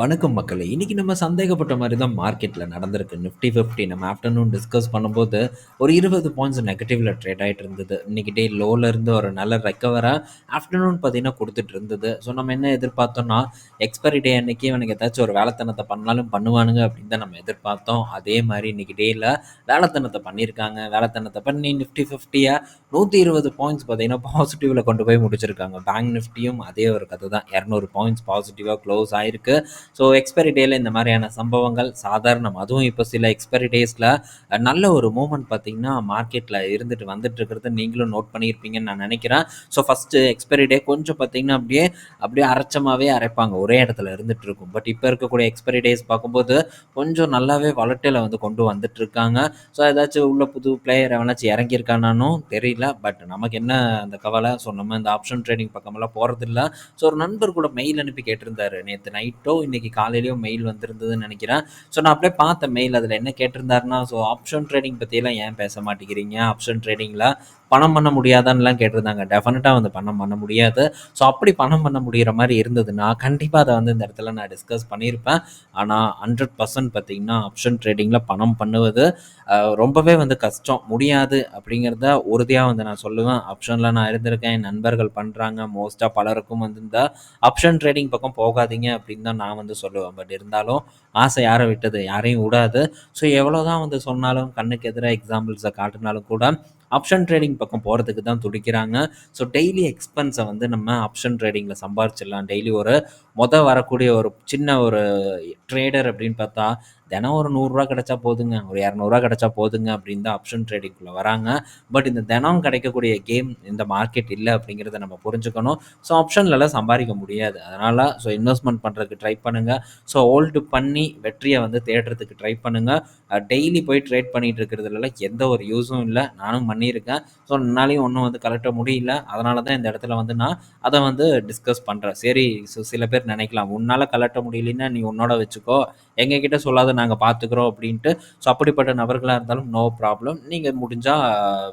வணக்கம் மக்களே! இன்னைக்கு நம்ம சந்தேகப்பட்ட மாதிரி தான் மார்க்கெட்டில் நடந்திருக்கு. நிஃப்டி 50 நம்ம ஆஃப்டர்நூன் டிஸ்கஸ் பண்ணும்போது, ஒரு 20 பாயிண்ட்ஸ் நெகட்டிவ்ல ட்ரேட் ஆகிட்டு இருந்தது. இன்னைக்கு டே லோல இருந்து ஒரு நல்ல ரெக்கவரா ஆஃப்டர்நூன் பார்த்தீங்கன்னா கொடுத்துட்டு இருந்தது. ஸோ நம்ம என்ன எதிர்பார்த்தோம்னா, எக்ஸ்பைரி டே அன்னைக்கு இவனுக்கு ஏதாச்சும் ஒரு வேலைத்தனத்தை பண்ணாலும் பண்ணுவானுங்க அப்படின்னு தான் நம்ம எதிர்பார்த்தோம். அதே மாதிரி இன்னைக்கு டேயில் வேலைத்தனத்தை பண்ணியிருக்காங்க. வேலைத்தனத்தை பண்ணி நிஃப்டி 50ய 120 பாயிண்ட்ஸ் பார்த்தீங்கன்னா பாசிட்டிவ்ல கொண்டு போய் முடிச்சிருக்காங்க. பேங்க் நிஃப்டியும் அதே ஒரு கதை தான். 200 பாயிண்ட்ஸ் பாசிட்டிவாக க்ளோஸ் ஆயிருக்கு. ஸோ எக்ஸ்பைரி டேல இந்த மாதிரியான சம்பவங்கள் சாதாரணம். அதுவும் இப்போ சில எக்ஸ்பைரி டேஸில் நல்ல ஒரு மூமெண்ட் பார்த்தீங்கன்னா, மார்க்கெட்டில் இருந்துட்டு வந்துட்டு இருக்கிறத நீங்களும் நோட் பண்ணியிருப்பீங்கன்னு நான் நினைக்கிறேன். ஸோ ஃபர்ஸ்ட்டு எக்ஸ்பைரி டே கொஞ்சம் பார்த்தீங்கன்னா, அப்படியே அப்படியே அரைச்சமாகவே அரைப்பாங்க. ஒரே இடத்துல இருந்துட்டு இருக்கும். பட் இப்போ இருக்கக்கூடிய எக்ஸ்பைரி டேஸ் பார்க்கும்போது, கொஞ்சம் நல்லாவே வாலட்டைல வந்து கொண்டு வந்துட்டு இருக்காங்க. ஸோ ஏதாச்சும் உள்ள புது பிளேயர் எவனாச்சும் இறங்கியிருக்கானானும் தெரியல. பட் நமக்கு என்ன அந்த கவலை. ஸோ நம்ம இந்த ஆப்ஷன் ட்ரேடிங் பக்கமெல்லாம் போகிறதில்ல ஸோ ஒரு நண்பர் கூட மெயில் அனுப்பி கேட்டிருந்தாரு. நேற்று நைட்டோ, இன்னைக்கு காலையிலயோ மெயில் வந்திருந்ததுன்னு நினைக்கிறேன். ஸோ நான் அப்படியே பார்த்த மெயில். அதில் என்ன கேட்டிருந்தாருன்னா, ஸோ ஆப்ஷன் ட்ரேடிங் பற்றியெல்லாம் ஏன் பேச மாட்டேங்கிறீங்க? ஆப்ஷன் ட்ரேடிங்கில் பணம் பண்ண முடியாதான்லாம் கேட்டிருந்தாங்க. டெஃபினட்டாக வந்து பணம் பண்ண முடியாது. ஸோ அப்படி பணம் பண்ண முடிகிற மாதிரி இருந்ததுன்னா, கண்டிப்பாக அதை வந்து இந்த இடத்துல நான் டிஸ்கஸ் பண்ணியிருப்பேன். ஆனால் ஹண்ட்ரட் பர்சன்ட் பார்த்தீங்கன்னா, ஆப்ஷன் ட்ரேடிங்கில் பணம் பண்ணுவது ரொம்பவே வந்து கஷ்டம். முடியாது அப்படிங்கிறத உறுதியாக வந்து நான் சொல்லுவேன். ஆப்ஷனில் நான் இருந்திருக்கேன். என் நண்பர்கள் பண்ணுறாங்க மோஸ்ட்டாக பலருக்கும் வந்து இந்த ஆப்ஷன் ட்ரேடிங் பக்கம் போகாதீங்க அப்படின்னு தான் நான் வந்து சொல்லுவேன். பட் இருந்தாலும் ஆசை யாரை விட்டது? யாரையும் விடாது. ஸோ எவ்வளோதான் வந்து சொன்னாலும், கண்ணுக்கு எதிராக எக்ஸாம்பிள்ஸை காட்டுனாலும் கூட, ஆப்ஷன் ட்ரேடிங் பக்கம் போகிறதுக்கு தான் துடிக்கிறாங்க. ஸோ டெய்லி எக்ஸ்பென்ஸை வந்து நம்ம ஆப்ஷன் ட்ரேடிங்கில் சம்பாரிச்சிடலாம். டெய்லி ஒரு மொதல் வரக்கூடிய ஒரு சின்ன ஒரு ட்ரேடர் அப்படின்னு பார்த்தா, தினம் ஒரு நூறுரூவா கிடைச்சா போதுங்க. ஒரு இரநூறுவா கிடைச்சா போதுங்க அப்படின்னு தான் ஆப்ஷன் ட்ரேடிங்க்குள்ள வராங்க. பட் இந்த தினம் கிடைக்கக்கூடிய கேம் இந்த மார்க்கெட் இல்லை அப்படிங்கிறத நம்ம புரிஞ்சுக்கணும். ஸோ ஆப்ஷன்லலாம் சம்பாதிக்க முடியாது. அதனால ஸோ இன்வெஸ்ட்மெண்ட் பண்ணுறதுக்கு ட்ரை பண்ணுங்க. ஸோ ஹோல்டு பண்ணி வெற்றியை வந்து தேடுறதுக்கு ட்ரை பண்ணுங்க. டெய்லி போய் ட்ரேட் பண்ணிட்டு இருக்கிறதுலலாம் எந்த ஒரு யூஸும் இல்லை நானும் பண்ணியிருக்கேன். ஸோ என்னாலையும் ஒன்றும் வந்து கழட்ட முடியல. அதனால தான் இந்த இடத்துல வந்து நான் அதை வந்து டிஸ்கஸ் பண்ணுறேன் சரி ஸோ சில பேர் நினைக்கலாம், உன்னால் கழட்ட முடியலைன்னா நீ உன்னோட வச்சுக்கோ. எங்ககிட்ட சொல்லாத நாங்க பார்த்துக்கிறோம்" அப்படின்ட்டு. ஸோ அப்படிப்பட்ட நபர்களா இருந்தாலும் நோ ப்ராப்ளம். நீங்க முடிஞ்சா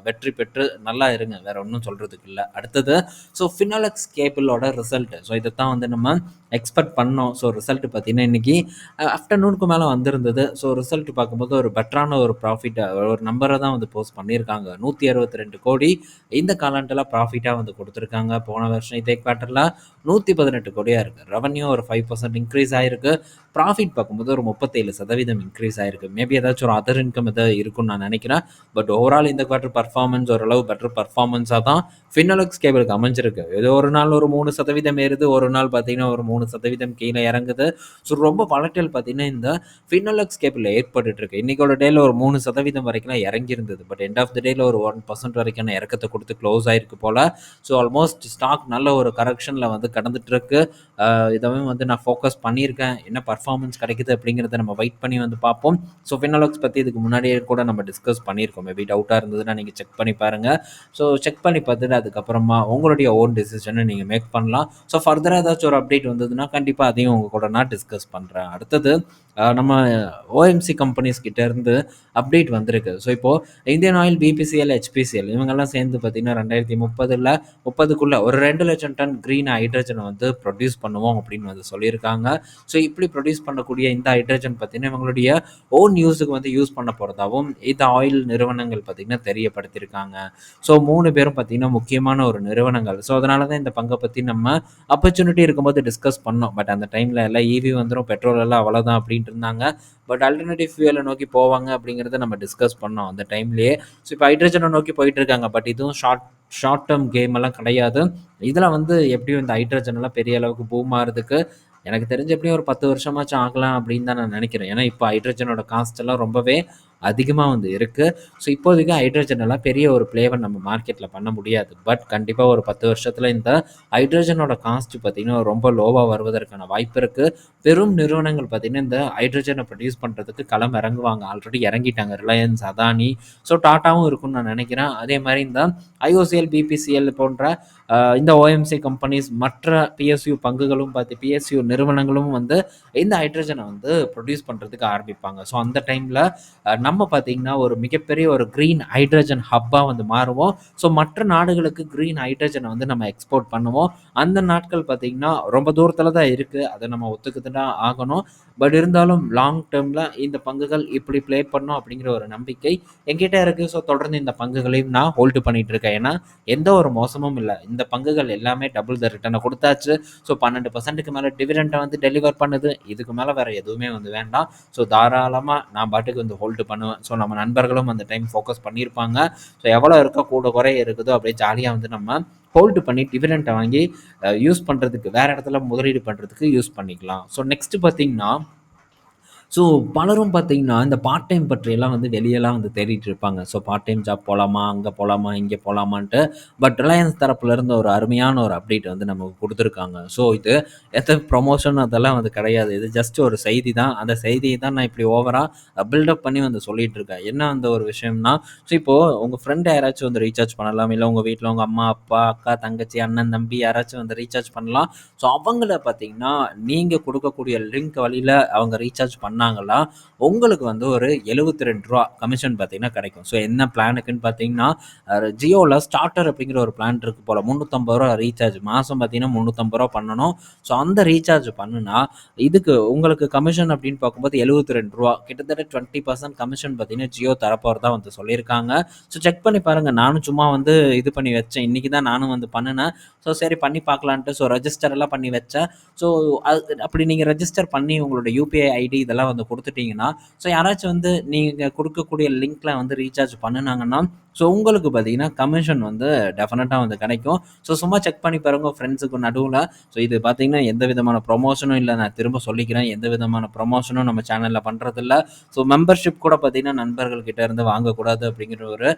வெற்றி பெற்று நல்லா இருங்க. வேற ஒன்றும் சொல்றதுக்கு இல்லை அடுத்தது ஸோ ஃபினாலக்ஸ் கேபிளோட ரிசல்ட். ஸோ இதைத்தான் வந்து நம்ம எக்ஸ்பெக்ட் பண்ணோம். ஸோ ரிசல்ட் பார்த்தீங்கன்னா, இன்னைக்கு ஆஃப்டர்நூனுக்கு மேலே வந்திருந்தது. ஸோ ரிசல்ட் பார்க்கும்போது ஒரு பெட்டரான ஒரு ப்ராஃபிட்டை ஒரு நம்பரை தான் வந்து போஸ்ட் பண்ணியிருக்காங்க. 162 கோடி இந்த காலாண்டுல ப்ராஃபிட்டாக வந்து கொடுத்துருக்காங்க போன வருஷம் இதே குவார்ட்டர்ல 118 கோடியா இருக்கு. ரெவென்யூ ஒரு ஃபைவ் பர்சன்ட் இன்க்ரீஸ் ஆகிருக்கு ப்ராஃபிட் பார்க்கும்போது ஒரு முப்பத்தேழு சதவீதம் இன்க்ரீஸ் ஆகிருக்கு மேபி ஏதாச்சும் ஒரு அதர் இன்கம் எதாவது இருக்கும்னு நான் நினைக்கிறேன். பட் ஓவரால் இந்த குவார்ட்டர் பர்ஃபார்மன்ஸ் ஓரளவு பெட்டர் பர்ஃபார்மன்ஸாக தான் ஃபினாலெக்ஸ் கேபிளுக்கு அமைஞ்சிருக்கு. ஏதோ ஒரு நாள் ஒரு மூணு சதவீதம் ஏறுது. ஒரு நாள் பார்த்தீங்கன்னா, ஒரு மூணு நாலு சதவீதம் கீழே இறங்குது. ஸோ ரொம்ப வாலடைல் பார்த்தீங்கன்னா, இந்த ஃபினோலக்ஸ் கேபிள் ஏற்பட்டுட்டு இருக்கு. இன்னைக்கோட டேல ஒரு மூணு சதவீதம் வரைக்கும் இறங்கி இருந்தது. பட் எண்ட் ஆஃப் த டேல ஒரு ஒன் பர்சன்ட் வரைக்கும் இறக்கத்தை கொடுத்து க்ளோஸ் ஆயிருக்கு போல. ஸோ ஆல்மோஸ்ட் ஸ்டாக் நல்ல ஒரு கரெக்ஷன்ல வந்து கடந்துட்டு இருக்கு. இதவும் வந்து நான் ஃபோக்கஸ் பண்ணியிருக்கேன். என்ன பர்ஃபார்மன்ஸ் கிடைக்குது அப்படிங்கிறத நம்ம வெயிட் பண்ணி வந்து பார்ப்போம். ஸோ ஃபினோலக்ஸ் பற்றி இதுக்கு முன்னாடியே கூட நம்ம டிஸ்கஸ் பண்ணியிருக்கோம். மேபி டவுட்டாக இருந்ததுன்னா நீங்கள் செக் பண்ணி பாருங்க. ஸோ செக் பண்ணி பார்த்துட்டு அதுக்கப்புறமா உங்களுடைய ஓன் டெசிஷனை நீங்கள் மேக் பண்ணலாம். ஸோ ஃபர்தராக ஏதாச்சும் ஒரு அப்டேட் வந்து இருந்ததுன்னா கண்டிப்பா அதையும் உங்க கூட நான் டிஸ்கஸ் பண்றேன். அடுத்தது நம்ம ஓஎம்சி கம்பெனிஸ் கிட்ட இருந்து அப்டேட் வந்திருக்கு. ஸோ இப்போது இந்தியன் ஆயில், பிபிசிஎல், ஹெச்பிசிஎல் இவங்கெல்லாம் சேர்ந்து பார்த்தீங்கன்னா, 2030ல 30க்குள்ள ஒரு 2,00,000 டன் க்ரீன் ஹைட்ரஜனை வந்து ப்ரொடியூஸ் பண்ணுவோம் அப்படின்னு வந்து சொல்லியிருக்காங்க. ஸோ இப்படி ப்ரொடியூஸ் பண்ணக்கூடிய இந்த ஹைட்ரஜன் பார்த்தீங்கன்னா, இவங்களுடைய ஓன் யூஸுக்கு வந்து யூஸ் பண்ண போகிறதாகவும் இந்த ஆயில் நிறுவனங்கள் பார்த்தீங்கன்னா தெரியப்படுத்தியிருக்காங்க. ஸோ மூணு பேரும் பார்த்தீங்கன்னா, முக்கியமான ஒரு நிறுவனங்கள். ஸோ அதனால தான் இந்த பங்கை பற்றி நம்ம ஆப்பர்ச்சுனிட்டி இருக்கும்போது டிஸ்கஸ் பண்ணோம். பட் அந்த டைமில் எல்லாம் ஈவி வந்துடும் பெட்ரோல் எல்லாம் அவ்வளோதான் இருந்தாங்க. பட் அல்டர்னேட்டிவ் ஃபியூயல நோக்கி போவாங்க அப்படிங்கிறத நம்ம டிஸ்கஸ் பண்ணோம் அந்த டைம்லேயே ஸோ இப்போ ஹைட்ரஜனை நோக்கி போயிட்டு இருக்காங்க. பட் இதுவும் ஷார்ட் ஷார்ட் டேர்ம் கேம் எல்லாம் கிடையாது. இதில் வந்து எப்படியும் இந்த ஹைட்ரஜன் எல்லாம் பெரிய அளவுக்கு பூம் ஆகிறதுக்கு எனக்கு தெரிஞ்ச எப்படியும் ஒரு 10 வருஷமாச்சும் ஆகலாம் அப்படின்னு தான் நான் நினைக்கிறேன். ஏன்னா, இப்போ ஹைட்ரஜனோட காஸ்ட் எல்லாம் ரொம்பவே அதிகமாக வந்து இருக்குது ஸோ இப்போதைக்கு ஹைட்ரஜன் எல்லாம் பெரிய ஒரு ஃப்ளேவர் நம்ம மார்க்கெட்டில் பண்ண முடியாது. பட் கண்டிப்பாக ஒரு பத்து வருஷத்தில் இந்த ஹைட்ரஜனோட காஸ்ட் பார்த்தீங்கன்னா, ரொம்ப லோவாக வருவதற்கான வாய்ப்பு இருக்குது பெரும் நிறுவனங்கள் பார்த்தீங்கன்னா, இந்த ஹைட்ரஜனை ப்ரொடியூஸ் பண்ணுறதுக்கு களம் இறங்குவாங்க. ஆல்ரெடி இறங்கிட்டாங்க. ரிலையன்ஸ், அதானி, ஸோ டாட்டாவும் இருக்கும்னு நான் நினைக்கிறேன். அதே மாதிரி இந்த ஐஓசிஎல், பிபிசிஎல் போன்ற இந்த ஓஎம்சி கம்பெனிஸ் மற்ற பிஎஸ்யூ பங்குகளும் பார்த்து பிஎஸ்யூ நிறுவனங்களும் வந்து இந்த ஹைட்ரஜனை வந்து ப்ரொடியூஸ் பண்ணுறதுக்கு ஆரம்பிப்பாங்க. ஸோ அந்த டைமில் நம்ம பார்த்திங்கன்னா ஒரு மிகப்பெரிய ஒரு க்ரீன் ஹைட்ரஜன் ஹப்பாக வந்து மாறுவோம். ஸோ மற்ற நாடுகளுக்கு க்ரீன் ஹைட்ரஜனை வந்து நம்ம எக்ஸ்போர்ட் பண்ணுவோம். அந்த நாட்கள் பார்த்திங்கன்னா ரொம்ப தூரத்தில் தான் இருக்குது அதை நம்ம ஒத்துக்கிட்டு தான் ஆகணும். பட் இருந்தாலும் லாங் டேர்மில் இந்த பங்குகள் இப்படி ப்ளே பண்ணோம் அப்படிங்கிற ஒரு நம்பிக்கை என்கிட்ட இருக்குது ஸோ தொடர்ந்து இந்த பங்குகளையும் நான் ஹோல்டு பண்ணிகிட்டு இருக்கேன். ஏன்னா எந்த ஒரு மோசமும் இல்லை. இந்த பங்குகள் எல்லாமே டபுள் த ரிட்டனை கொடுத்தாச்சு. ஸோ பன்னெண்டு பர்சன்ட்டுக்கு மேலே டிவிடெண்டை வந்து டெலிவர் பண்ணுது. இதுக்கு மேலே வேறு எதுவுமே வந்து வேண்டாம். ஸோ தாராளமாக நான் பாட்டுக்கு வந்து ஹோல்டு பண்ணுவேன். ஸோ நம்ம நண்பர்களும் அந்த டைம் ஃபோக்கஸ் பண்ணியிருப்பாங்க. ஸோ எவ்வளோ இருக்கோ கூட குறை இருக்குதோ அப்படியே ஜாலியாக வந்து நம்ம ஹோல்டு பண்ணி டிவிடெண்ட்டை வாங்கி யூஸ் பண்ணுறதுக்கு வேறு இடத்துல முதலீடு பண்ணுறதுக்கு யூஸ் பண்ணிக்கலாம். ஸோ நெக்ஸ்ட்டு பார்த்திங்கன்னா ஸோ பலரும் பார்த்தீங்கன்னா இந்த பார்ட் டைம் பற்றியெல்லாம் வந்து வெளியெல்லாம் வந்து தேடிட்டு இருப்பாங்க. ஸோ பார்ட் டைம் ஜாப் போகலாமா அங்கே போகலாமா இங்கே போகலாமான்ட்டு பட் ரிலையன்ஸ் தரப்புலேருந்து ஒரு அருமையான ஒரு அப்டேட் வந்து நமக்கு கொடுத்துருக்காங்க. ஸோ இது எத்த ப்ரொமோஷன் அதெல்லாம் வந்து கிடையாது. இது ஜஸ்ட் ஒரு செய்தி தான் அந்த செய்தியை தான் நான் இப்படி ஓவராக பில்டப் பண்ணி வந்து சொல்லிட்டு இருக்கேன். என்ன அந்த ஒரு விஷயம்னா ஸோ இப்போது உங்கள் ஃப்ரெண்டு யாராச்சும் வந்து ரீசார்ஜ் பண்ணலாம் இல்லை உங்கள் வீட்டில் உங்கள் அம்மா அப்பா அக்கா தங்கச்சி அண்ணன் தம்பி யாராச்சும் வந்து ரீசார்ஜ் பண்ணலாம். ஸோ அவங்கள பார்த்தீங்கன்னா நீங்கள் கொடுக்கக்கூடிய லிங்க் வழியில் அவங்க ரீசார்ஜ் பண்ண பண்ணாங்கன்னா உங்களுக்கு வந்து ஒரு எழுபத்தி ரெண்டு ரூபா கமிஷன் பார்த்தீங்கன்னா கிடைக்கும். ஸோ என்ன பிளானுக்குன்னு பார்த்தீங்கன்னா ஜியோவில் ஸ்டார்டர் அப்படிங்கிற ஒரு பிளான் இருக்கு போல். முந்நூற்றம்பது ரூபா ரீசார்ஜ் மாதம் பார்த்தீங்கன்னா முந்நூற்றம்பது ரூபா பண்ணணும். ஸோ அந்த ரீசார்ஜ் பண்ணுனா இதுக்கு உங்களுக்கு கமிஷன் அப்படின்னு பார்க்கும்போது எழுபத்தி ரெண்டு ரூபா. கிட்டத்தட்ட டுவெண்ட்டி பர்சன்ட் கமிஷன் பார்த்தீங்கன்னா ஜியோ தரப்போகிறதா வந்து சொல்லியிருக்காங்க. ஸோ செக் பண்ணி பாருங்கள் நானும் சும்மா வந்து இது பண்ணி வச்சேன். இன்றைக்கி தான் நானும் வந்து பண்ணினேன். ஸோ சரி பண்ணி பார்க்கலான்ட்டு. ஸோ ரெஜிஸ்டர் எல்லாம் பண்ணி வச்சேன். ஸோ அது அப்படி நீங்கள் ரெஜிஸ்டர் பண்ணி உங்களோட யூபிஐ ஐடி இதெல்லாம் வந்து கொடுத்துட்டீங்கன்னா ஸோ யாராச்சும் வந்து நீங்கள் கொடுக்கக்கூடிய லிங்க்கில் வந்து ரீசார்ஜ் பண்ணினாங்கன்னா ஸோ உங்களுக்கு பார்த்தீங்கன்னா கமிஷன் வந்து டெஃபினட்டாக வந்து கிடைக்கும். ஸோ சும்மா செக் பண்ணி பாருங்க ஃப்ரெண்ட்ஸுக்கு நடுவில். ஸோ இது பார்த்தீங்கன்னா எந்த விதமான ப்ரொமோஷனும் இல்லை நான் திரும்ப சொல்லிக்கிறேன். எந்த விதமான ப்ரொமோஷனும் நம்ம சேனலில் பண்ணுறதில்ல ஸோ மெம்பர்ஷிப் கூட பார்த்தீங்கன்னா நண்பர்கள்கிட்ட இருந்து வாங்கக்கூடாது அப்படிங்கிற ஒரு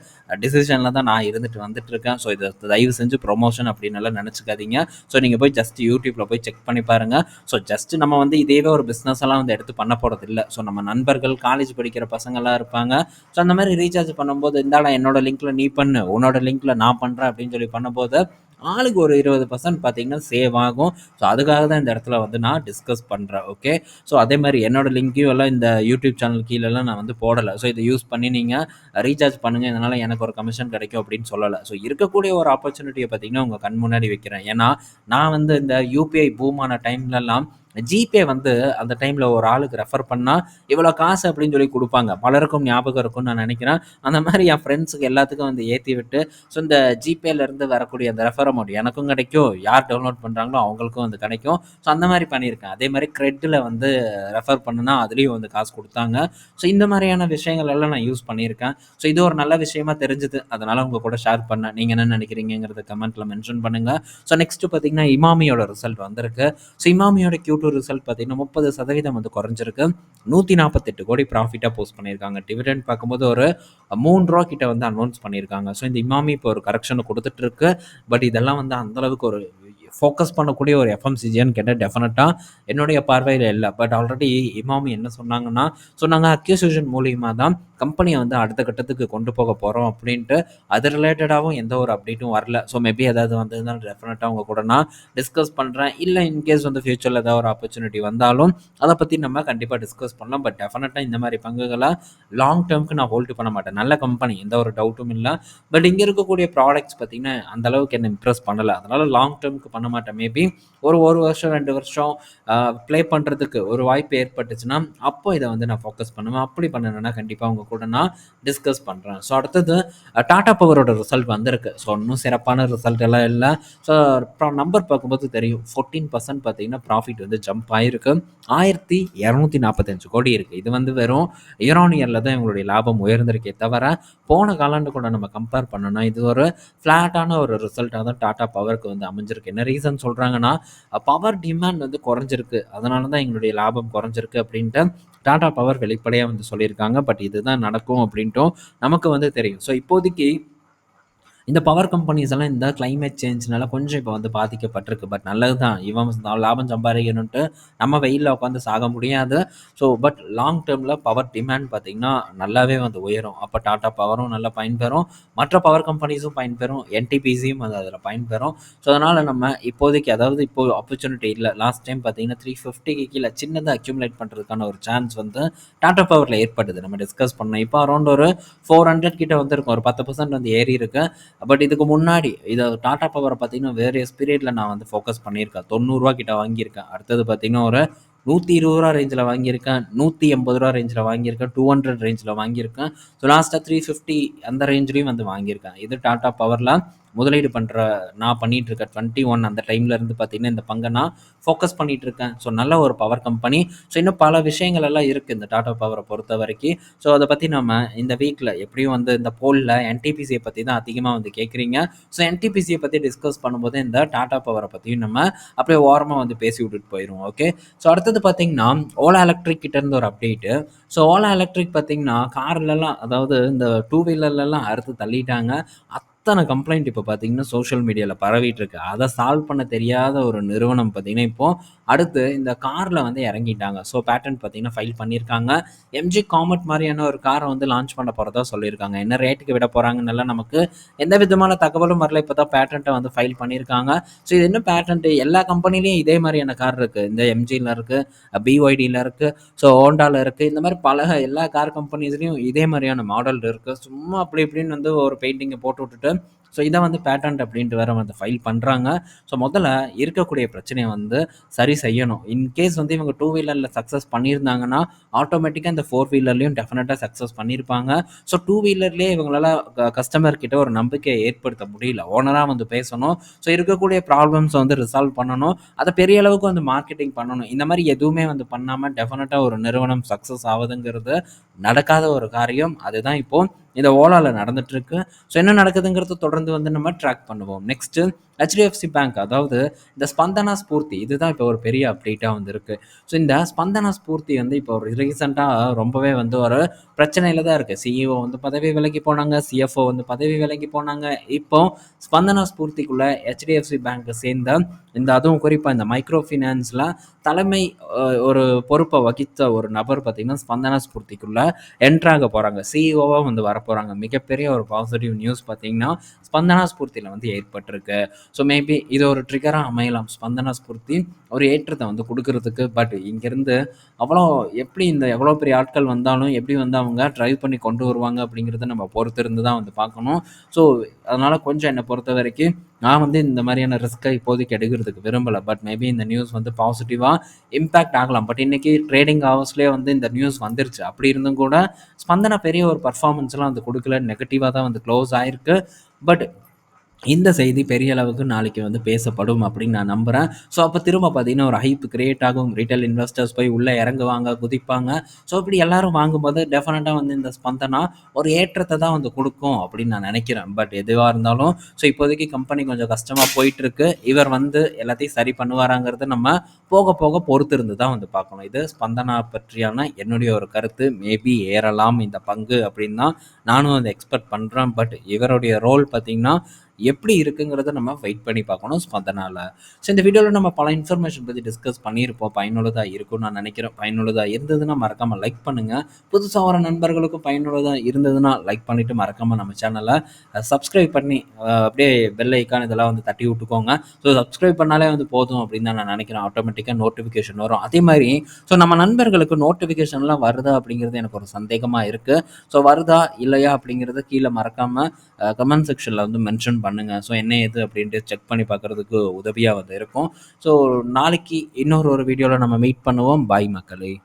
டிசிஷனில் தான் நான் இருந்துட்டு வந்துட்டு இருக்கேன். ஸோ இதை தயவு செஞ்சு ப்ரொமோஷன் அப்படின்னு எல்லாம் நினச்சிக்காதீங்க. ஸோ நீங்கள் போய் ஜஸ்ட் யூடியூப்பில் போய் செக் பண்ணி பாருங்கள் ஸோ ஜஸ்ட் நம்ம வந்து இதேவே ஒரு பிஸ்னஸ் எல்லாம் வந்து எடுத்து பண்ண போகிறது இல்லை ஸோ நம்ம நண்பர்கள் காலேஜ் படிக்கிற பசங்களாம் இருப்பாங்க. ஸோ அந்த மாதிரி ரீசார்ஜ் பண்ணும்போது இருந்தாலும் என்னோட லிங்க்ல நீ பண்ணு உன்னோட லிங்க்ல நான் பண்ணுறேன் அப்படின்னு சொல்லி பண்ணும்போது ஆளுக்கு ஒரு இருபது பர்சன்ட் பார்த்தீங்கன்னா சேவ் ஆகும். ஸோ அதுக்காக தான் இந்த இடத்துல வந்து நான் டிஸ்கஸ் பண்ணுறேன் ஓகே ஸோ அதே மாதிரி என்னோட லிங்க்கையும் எல்லாம் இந்த யூடியூப் சேனல் கீழெல்லாம் நான் வந்து போடலை. ஸோ இதை யூஸ் பண்ணி நீங்கள் ரீசார்ஜ் பண்ணுங்கள் இதனால் எனக்கு ஒரு கமிஷன் கிடைக்கும் அப்படின்னு சொல்லலை. ஸோ இருக்கக்கூடிய ஒரு ஆப்பர்ச்சுனிட்டியை பார்த்தீங்கன்னா உங்கள் கண் முன்னாடி வைக்கிறேன். ஏன்னா நான் வந்து இந்த யூபிஐ பூமான டைம்லலாம் ஜிபே வந்து அந்த டைமில் ஒரு ஆளுக்கு ரெஃபர் பண்ணால் இவ்வளோ காசு அப்படின்னு சொல்லி கொடுப்பாங்க. பலருக்கும் ஞாபகம் இருக்கும்னு நான் நினைக்கிறேன். அந்த மாதிரி என் ஃப்ரெண்ட்ஸுக்கு எல்லாத்துக்கும் வந்து ஏற்றி விட்டு ஸோ இந்த ஜிபேலேருந்து வரக்கூடிய அந்த ரெஃபர் அமௌண்ட் எனக்கும் கிடைக்கும். யார் டவுன்லோட் பண்ணுறாங்களோ அவங்களுக்கும் வந்து கிடைக்கும். ஸோ அந்த மாதிரி பண்ணியிருக்கேன். அதே மாதிரி க்ரெட்டில் வந்து ரெஃபர் பண்ணுனா அதுலேயும் வந்து காசு கொடுத்தாங்க. ஸோ இந்த மாதிரியான விஷயங்கள் எல்லாம் நான் யூஸ் பண்ணியிருக்கேன். ஸோ இது ஒரு நல்ல விஷயமா தெரிஞ்சுது. அதனால் உங்கள் கூட ஷேர் பண்ணேன். நீங்கள் என்ன நினைக்கிறீங்கிறத கமெண்ட்டில் மென்ஷன் பண்ணுங்கள் ஸோ நெக்ஸ்ட்டு பார்த்தீங்கன்னா இமாமியோட ரிசல்ட் வந்திருக்கு. ஸோ இமாமியோட கியூ டூ ரிசல்ட் பார்த்தீங்கன்னா முப்பது சதவீதம் வந்து குறைஞ்சிருக்கு. நூற்றி நாற்பத்தெட்டு கோடி ப்ராஃபிட்டாக போஸ்ட் பண்ணியிருக்காங்க. டிவிடெண்ட் பார்க்கும்போது ஒரு மூணு ரூபா கிட்ட வந்து அனௌன்ஸ் பண்ணியிருக்காங்க. ஸோ இந்த இமாமி இப்போ ஒரு கரெக்ஷனை கொடுத்துட்ருக்கு பட் இதெல்லாம் வந்து அந்தளவுக்கு ஒரு ஃபோக்கஸ் பண்ணக்கூடிய ஒரு எஃப்எம்சிஜின்னு கேட்டால் டெஃபினட்டாக என்னுடைய பார்வையில் இல்லை. பட் ஆல்ரெடி இமாமி என்ன சொன்னாங்கன்னா சொன்னாங்க அக்யூசியூஷன் மூலியமாக தான் கம்பெனியை வந்து அடுத்த கட்டத்துக்கு கொண்டு போக போகிறோம் அப்படின்ட்டு அது ரிலேட்டடாகவும் எந்த ஒரு அப்டேட்டும் வரல. ஸோ மேபி ஏதாவது வந்ததுனால டெஃபினட்டாக உங்கள் கூட நான் டிஸ்கஸ் பண்ணுறேன் இல்லை இன்கேஸ் வந்து ஃப்யூச்சரில் ஏதாவது ஒரு ஆப்பர்ச்சுனிட்டி வந்தாலும் அதை பற்றி நம்ம கண்டிப்பாக டிஸ்கஸ் பண்ணலாம். பட் டெஃபினட்டாக இந்த மாதிரி பங்குகளை லாங் டேர்முக்கு நான் ஹோல்டு பண்ண மாட்டேன். நல்ல கம்பெனி எந்த ஒரு டவுட்டும் இல்லை. பட் இங்கே இருக்கக்கூடிய ப்ராடக்ட்ஸ் பார்த்திங்கன்னா அந்தளவுக்கு என்ன இம்ப்ரெஸ் பண்ணலை. அதனால் லாங் டேர்முக்கு பண்ண மாட்டேன் மேபி ஒரு ஒரு வருஷம் ரெண்டு வருஷம் ப்ளே பண்ணுறதுக்கு ஒரு வாய்ப்பு ஏற்பட்டுச்சுன்னா அப்போ இதை வந்து நான் ஃபோக்கஸ் பண்ணுவேன். அப்படி பண்ணணும்னா கண்டிப்பாக உங்கள் கூட நான் டிஸ்கஸ் பண்ணுறேன் ஸோ அடுத்தது டாடா பவரோட ரிசல்ட் வந்திருக்கு. ஸோ இன்னும் சிறப்பான ரிசல்ட் எல்லாம் இல்லை. ஸோ நம்பர் பார்க்கும்போது தெரியும். ஃபோர்டீன் பர்சன்ட் பார்த்தீங்கன்னா ப்ராஃபிட் வந்து ஜம்ப் ஆகிருக்கு ஆயிரத்தி இரநூத்தி நாற்பத்தஞ்சு கோடி இருக்குது இது வந்து வெறும் இயர் இயரில் தான் எங்களுடைய லாபம் உயர்ந்திருக்கே தவிர போன காலாண்டு கூட நம்ம கம்பேர் பண்ணோன்னா இது ஒரு ஃப்ளாட்டான ஒரு ரிசல்ட்டாக தான் டாடா பவருக்கு வந்து அமைஞ்சிருக்கு. என்ன ரீசன் சொல்கிறாங்கன்னா பவர் டிமாண்ட் வந்து குறைஞ்சிருக்கு. அதனால தான் எங்களுடைய லாபம் குறைஞ்சிருக்கு அப்படின்ட்டு டாடா பவர் வெளிப்படையாக வந்து சொல்லியிருக்காங்க. பட் இதுதான் நடக்கும் அப்படின்ட்டும் நமக்கு வந்து தெரியும். ஸோ இப்போதைக்கு இந்த பவர் கம்பெனிஸ் எல்லாம் இந்த கிளைமேட் சேஞ்ச்னால கொஞ்சம் இப்போ வந்து பாதிக்கப்பட்டிருக்கு. பட் நல்லது தான் இவன் லாபம் சம்பாதிக்கணுன்ட்டு நம்ம வெயிலில் உட்காந்து சாக முடியாது. ஸோ பட் லாங் டேர்மில் பவர் டிமாண்ட் பார்த்திங்கன்னா நல்லாவே வந்து உயரும். அப்போ டாட்டா பவரும் நல்லா பயன்பெறும். மற்ற பவர் கம்பெனிஸும் பயன்பெறும். என்டிபிசியும் அது அதில் பயன்பெறும். ஸோ அதனால் நம்ம இப்போதைக்கு அதாவது இப்போ ஆப்பர்ச்சுனிட்டி இல்லை. லாஸ்ட் டைம் பார்த்தீங்கன்னா த்ரீ ஃபிஃப்டிக்கு கீழே சின்னதாக அக்யூமுலேட் பண்ணுறதுக்கான ஒரு சான்ஸ் வந்து டாடா பவரில் ஏற்படுது நம்ம டிஸ்கஸ் பண்ணோம். இப்போ அரௌண்ட் ஒரு ஃபோர் ஹண்ட்ரட் கிட்ட வந்து இருக்கும். ஒரு பத்து பர்சன்ட் வந்து ஏறி இருக்கு. பட் இதுக்கு முன்னாடி இதை டாடா பவரை பார்த்தீங்கன்னா வேரியஸ் பீரியடில் நான் வந்து ஃபோக்கஸ் பண்ணியிருக்கேன். தொண்ணூறுரூவா கிட்ட வாங்கியிருக்கேன். அடுத்தது பார்த்தீங்கன்னா ஒரு நூற்றி இருபது ரூபா ரேஞ்சில் வாங்கியிருக்கேன். நூற்றி எண்பது ரூபா ரேஞ்சில் வாங்கியிருக்கேன் டூ ஹண்ட்ரட் ரேஞ்சில் வாங்கியிருக்கேன். ஸோ லாஸ்ட்டாக த்ரீ ஃபிஃப்டி அந்த ரேஞ்சிலையும் வந்து வாங்கியிருக்கேன். இது டாடா பவரில் முதலீடு பண்ணுற நான் பண்ணிட்டு இருக்கேன் டுவெண்ட்டி ஒன் அந்த டைம்ல இருந்து பார்த்தீங்கன்னா இந்த பங்கை நான் ஃபோக்கஸ் பண்ணிட்டு இருக்கேன் ஸோ நல்ல ஒரு பவர் கம்பெனி ஸோ இன்னும் பல விஷயங்கள் எல்லாம் இருக்குது இந்த டாடா பவரை பொறுத்த வரைக்கும். ஸோ அதை பற்றி நம்ம இந்த வீக்கில் எப்படியும் வந்து இந்த போலில் என்டிபிசியை பற்றி தான் அதிகமாக வந்து கேட்குறீங்க ஸோ என்டிபிசியை பற்றி டிஸ்கஸ் பண்ணும்போது இந்த டாடா பவரை பற்றியும் நம்ம அப்படியே ஓரமாக வந்து பேசி விட்டுட்டு போயிடுவோம் ஓகே ஸோ அடுத்தது பார்த்தீங்கன்னா ஓலா எலக்ட்ரிக் கிட்டேருந்து ஒரு அப்டேட்டு ஸோ ஓலா எலக்ட்ரிக் பார்த்தீங்கன்னா கார்லலாம் அதாவது இந்த டூ வீலர்லலாம் அறுத்து தள்ளிட்டாங்க. அத்தனை கம்ப்ளைண்ட் இப்போ பார்த்தீங்கன்னா சோஷியல் மீடியாவில் பரவிட்டு இருக்கு. அதை சால்வ் பண்ண தெரியாத ஒரு நிறுவனம் பார்த்தீங்கன்னா இப்போ அடுத்து இந்த காரில் வந்து இறங்கிட்டாங்க. ஸோ பேட்டர்ன் பார்த்தீங்கன்னா ஃபைல் பண்ணியிருக்காங்க. எம்ஜி காமெட் மாதிரியான ஒரு காரை வந்து லான்ச் பண்ண போகிறதா சொல்லியிருக்காங்க. என்ன ரேட்டுக்கு விட போகிறாங்கன்னு நமக்கு எந்த விதமான தகவலும் வரல. இப்போ தான் பேட்டன்ட்டை வந்து ஃபைல் பண்ணியிருக்காங்க. ஸோ இது என்ன பேட்டன்ட் எல்லா கம்பெனிலையும் இதே மாதிரியான கார் இருக்குது இந்த எம்ஜியில் இருக்குது பிஒய்டியில் இருக்குது ஸோ ஹோண்டாவில் இருக்குது இந்த மாதிரி பல எல்லா கார் கம்பெனிஸ்லையும் இதே மாதிரியான மாடல் இருக்குது சும்மா அப்படி இப்படின்னு வந்து ஒரு பெயிண்டிங்கை போட்டு விட்டுட்டு trabalho. ஸோ இதை வந்து பேட்டன்ட் அப்படின்ட்டு வேற வந்து ஃபைல் பண்ணுறாங்க ஸோ முதல்ல இருக்கக்கூடிய பிரச்சனையை வந்து சரி செய்யணும். இன்கேஸ் வந்து இவங்க டூ வீலரில் சக்ஸஸ் பண்ணியிருந்தாங்கன்னா ஆட்டோமேட்டிக்காக இந்த ஃபோர் வீலர்லேயும் டெஃபினட்டாக சக்ஸஸ் பண்ணியிருப்பாங்க. ஸோ டூ வீலர்லேயே இவங்களால கஸ்டமர் கிட்ட ஒரு நம்பிக்கையை ஏற்படுத்த முடியல. ஓனராக வந்து பேசணும். ஸோ இருக்கக்கூடிய ப்ராப்ளம்ஸை வந்து ரிசால்வ் பண்ணணும். அதை பெரிய அளவுக்கு வந்து மார்க்கெட்டிங் பண்ணணும். இந்த மாதிரி எதுவுமே வந்து பண்ணாமல் டெஃபினட்டாக ஒரு நிறுவனம் சக்ஸஸ் ஆகுதுங்கிறது நடக்காத ஒரு காரியம். அதுதான் இப்போ இந்த ஓலாவில் நடந்துட்டுருக்கு ஸோ என்ன நடக்குதுங்கிறது தொடர்ந்து வந்து நம்ம ட்ராக் பண்ணுவோம். நெக்ஸ்ட்டு ஹெச்டிஎஃப்சி பேங்க் அதாவது இந்த ஸ்பந்தனா ஸ்பூர்த்தி இதுதான் இப்போ ஒரு பெரிய அப்டேட்டாக வந்து ஸோ இந்த ஸ்பந்தனா ஸ்பூர்த்தி வந்து இப்போ ஒரு ரீசெண்டாக ரொம்பவே வந்து ஒரு பிரச்சனையில் தான் இருக்குது சிஇஓ வந்து பதவி விலகி போனாங்க சிஎஃப்ஓ வந்து பதவி விலகி போனாங்க. இப்போ ஸ்பந்தனா ஸ்பூர்த்திக்குள்ளே ஹெச்டிஎஃப்சி பேங்க்கு சேர்ந்த இந்த அதுவும் குறிப்பாக இந்த மைக்ரோ ஃபினான்ஸில் தலைமை ஒரு பொறுப்பை வகித்த ஒரு நபர் பார்த்திங்கன்னா ஸ்பந்தனா ஸ்பூர்த்திக்குள்ளே என்ட்ராக போகிறாங்க சிஇஓவாக வந்து வரப்போகிறாங்க மிகப்பெரிய ஒரு பாசிட்டிவ் நியூஸ் பார்த்திங்கன்னா ஸ்பந்தனா ஸ்பூர்த்தியில் வந்து ஏற்பட்டிருக்கு. ஸோ மேபி இது ஒரு ட்ரிகராக அமையலாம். ஸ்பந்தனா ஸ்பூர்த்தி ஒரு ஏற்றத்தை வந்து கொடுக்கறதுக்கு. பட் இங்கேருந்து அவ்வளோ எப்படி இந்த எவ்வளோ பெரிய ஆட்கள் வந்தாலும் எப்படி வந்து அவங்க ட்ரைவ் பண்ணி கொண்டு வருவாங்க அப்படிங்கிறத நம்ம பொறுத்திருந்து தான் வந்து பார்க்கணும். ஸோ அதனால் கொஞ்சம் என்னை பொறுத்த வரைக்கும் நான் வந்து இந்த மாதிரியான ரிஸ்க்கை இப்போதைக்கு எடுக்கிறதுக்கு விரும்பலை. பட் மேபி இந்த நியூஸ் வந்து பாசிட்டிவாக இம்பேக்ட் ஆகலாம். பட் இன்றைக்கி ட்ரேடிங் ஹவர்ஸ்லேயே வந்து இந்த நியூஸ் வந்துருச்சு. அப்படி இருந்தும் கூட ஸ்பந்தனா பெரிய ஒரு பர்ஃபார்மன்ஸ்லாம் வந்து கொடுக்கல. நெகட்டிவாக தான் வந்து க்ளோஸ் ஆயிருக்கு. பட் இந்த செய்தி பெரிய அளவுக்கு நாளைக்கு வந்து பேசப்படும் அப்படின்னு நான் நம்புகிறேன் ஸோ அப்போ திரும்ப பார்த்தீங்கன்னா ஒரு ஹைப் கிரியேட் ஆகும். ரீட்டைல் இன்வெஸ்டர்ஸ் போய் உள்ளே இறங்குவாங்க குதிப்பாங்க. ஸோ இப்படி எல்லாரும் வாங்கும்போது டெஃபினட்டாக வந்து இந்த ஸ்பந்தனா ஒரு ஏற்றத்தை தான் வந்து கொடுக்கும் அப்படின்னு நான் நினைக்கிறேன். பட் எதுவாக இருந்தாலும் ஸோ இப்போதைக்கு கம்பெனி கொஞ்சம் கஷ்டமாக போயிட்டுருக்கு. இவர் வந்து எல்லாத்தையும் சரி பண்ணுவாராங்கிறது நம்ம போக போக பொறுத்து இருந்து தான் வந்து பார்க்கணும். இது ஸ்பந்தனா பற்றியான என்னுடைய ஒரு கருத்து. மேபி ஏறலாம் இந்த பங்கு அப்படின்னு தான் நானும் அதை எக்ஸ்பெக்ட் பண்ணுறேன் பட் இவருடைய ரோல் பார்த்திங்கன்னா எப்படி இருக்குங்கிறத நம்ம வெயிட் பண்ணி பார்க்கணும். ஸ்பந்தனால ஸோ இந்த வீடியோவில் நம்ம பல இன்ஃபர்மேஷன் பற்றி டிஸ்கஸ் பண்ணியிருப்போம். பயனுள்ளதாக இருக்கும்னு நான் நினைக்கிறேன். பயனுள்ளதாக இருந்ததுன்னா மறக்காமல் லைக் பண்ணுங்கள் புதுசாக வர நண்பர்களுக்கும் பயனுள்ளதாக இருந்ததுன்னா லைக் பண்ணிவிட்டு மறக்காமல் நம்ம சேனலை சப்ஸ்கிரைப் பண்ணி அப்படியே பெல் ஐக்கான் இதெல்லாம் வந்து தட்டி விட்டுக்கோங்க. ஸோ சப்ஸ்கிரைப் பண்ணாலே வந்து போதும் அப்படின்னு தான் நான் நினைக்கிறேன். ஆட்டோமேட்டிக்காக நோட்டிஃபிகேஷன் வரும். அதே மாதிரி ஸோ நம்ம நண்பர்களுக்கு நோட்டிஃபிகேஷன்லாம் வருதா அப்படிங்கிறது எனக்கு ஒரு சந்தேகமாக இருக்குது ஸோ வருதா இல்லையா அப்படிங்கிறத கீழே மறக்காமல் கமெண்ட் செக்ஷனில் வந்து மென்ஷன் பண்ணுங்கள் ஸோ என்ன ஏது அப்படின்ட்டு செக் பண்ணி பார்க்குறதுக்கு உதவியாக வந்து இருக்கும். ஸோ நாளைக்கு இன்னொரு ஒரு வீடியோவில் நம்ம மீட் பண்ணுவோம். பாய் மக்களே.